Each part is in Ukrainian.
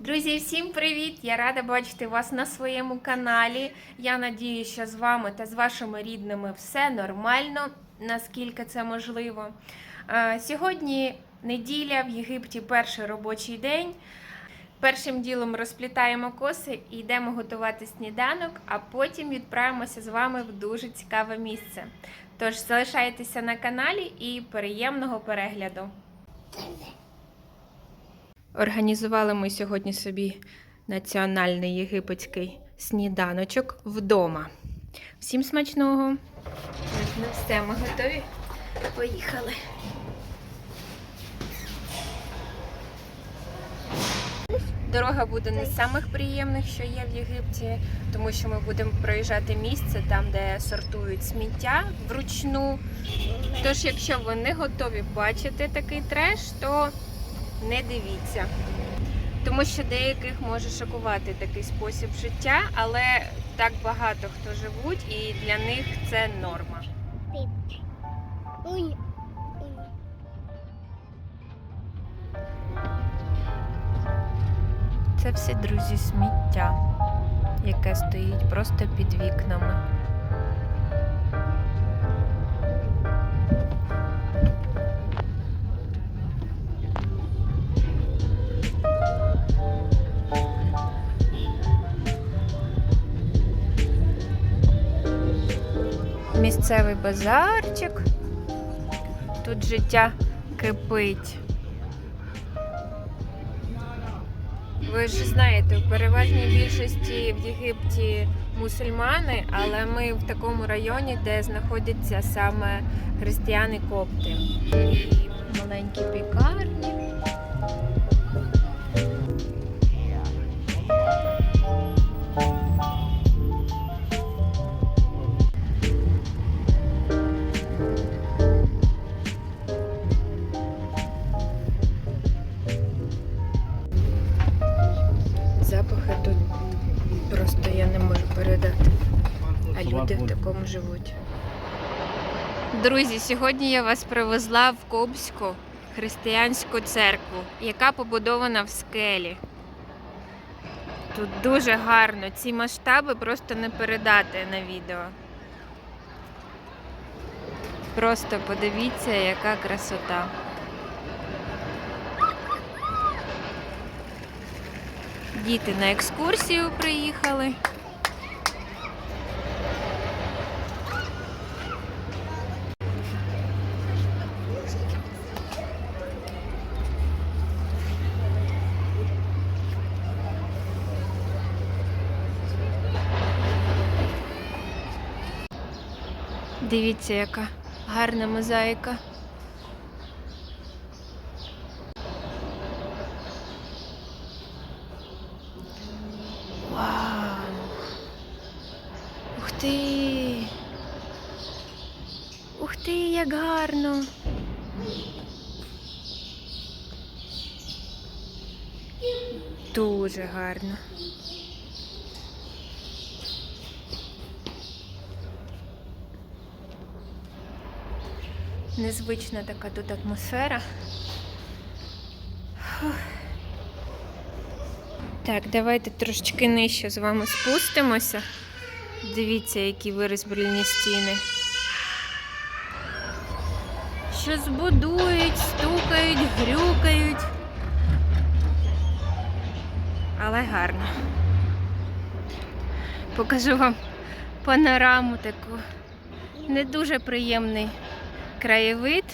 Друзі, всім привіт! Я рада бачити вас на своєму каналі. Я надію, що з вами та з вашими рідними все нормально, наскільки це можливо. Е, Сьогодні неділя в Єгипті перший робочий день. Першим ділом розплітаємо коси і йдемо готувати сніданок, а потім відправимося з вами в дуже цікаве місце. Тож залишайтеся на каналі і приємного перегляду. Організували ми сьогодні собі національний єгипетський сніданочок вдома. Всім смачного! Ну все, ми готові. Поїхали. Дорога буде не з самих приємних, що є в Єгипті, тому що ми будемо проїжджати місце там, де сортують сміття вручну. Тож, якщо ви не готові бачити такий треш, то не дивіться. Тому що деяких може шокувати такий спосіб життя, але так багато хто живуть, і для них це норма. Це всі друзі сміття, яке стоїть просто під вікнами. Місцевий базарчик. Тут життя кипить. Ви ж знаєте, в переважній більшості в Єгипті мусульмани, але ми в такому районі, де знаходяться саме християни-копти. І маленькі пікарні. Люди в такому живуть. Друзі, сьогодні я вас привезла в Кобську християнську церкву, яка побудована в скелі. Тут дуже гарно. Ці масштаби просто не передати на відео. Просто подивіться, яка красота. Діти на екскурсію приїхали. Дивіться, яка гарна мозаїка. Вау! Ух ти! Ух ти, як гарно! Дуже гарно. Незвична така тут атмосфера. Так, давайте трошечки нижче з вами спустимося. Дивіться, які вирізблені стіни. Щось будують, стукають, грюкають. Але гарно. Покажу вам панораму таку. Не дуже приємний краєвид,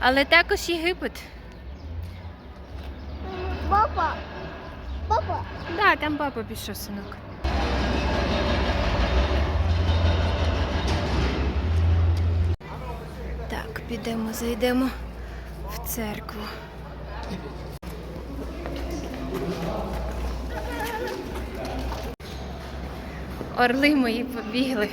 але також Єгипет. Папа. Папа. Да, там папа пішов, синок. Так, підемо, зайдемо в церкву. Орли мої побігли.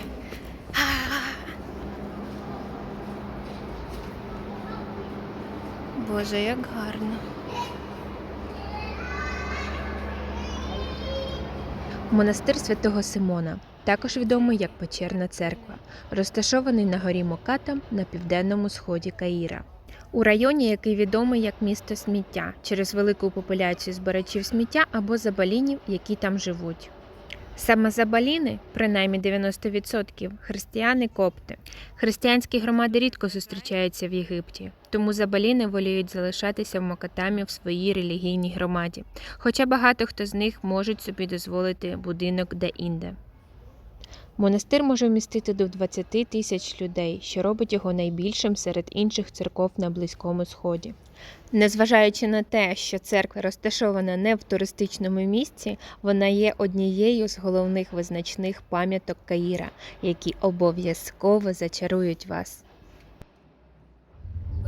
Боже, як гарно. Монастир святого Симона, також відомий як Печерна церква, розташований на горі Моката на південному сході Каїра. у районі, який відомий як місто сміття, через велику популяцію збирачів сміття або забалінів, які там живуть. Саме забаліни, принаймні 90%, християни копти. Християнські громади рідко зустрічаються в Єгипті, тому забаліни воліють залишатися в Мокатамі в своїй релігійній громаді, хоча багато хто з них можуть собі дозволити будинок де-інде. Монастир може вмістити до 20 тисяч людей, що робить його найбільшим серед інших церков на Близькому Сході. Незважаючи на те, що церква розташована не в туристичному місці, вона є однією з головних визначних пам'яток Каїра, які обов'язково зачарують вас.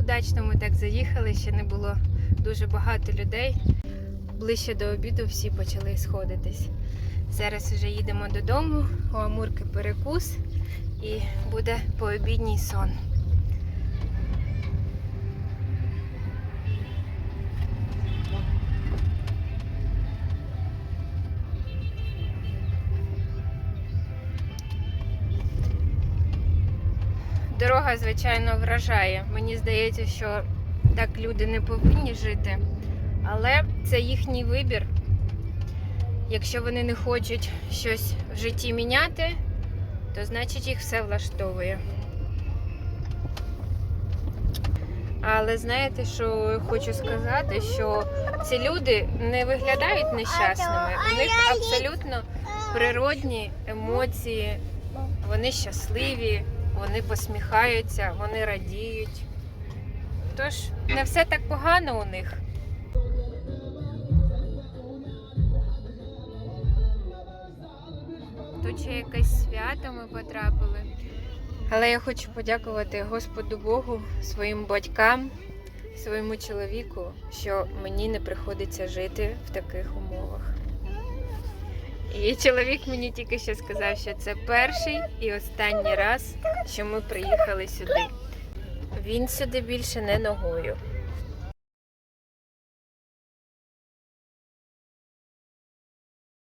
Удачно ми так заїхали, ще не було дуже багато людей. Ближче до обіду всі почали сходитись. Зараз вже їдемо додому, у Амурки перекус і буде пообідній сон. Дорога, звичайно, вражає. Мені здається, що так люди не повинні жити, але це їхній вибір. Якщо вони не хочуть щось в житті міняти, то значить їх все влаштовує. Але знаєте, що хочу сказати, що ці люди не виглядають нещасними. У них абсолютно природні емоції, вони щасливі, вони посміхаються, вони радіють. Тож не все так погано у них. Тут ще якесь свято ми потрапили. Але я хочу подякувати Господу Богу, своїм батькам, своєму чоловіку, що мені не приходиться жити в таких умовах. І чоловік мені тільки що сказав, що це перший і останній раз, що ми приїхали сюди. Він сюди більше не ногою.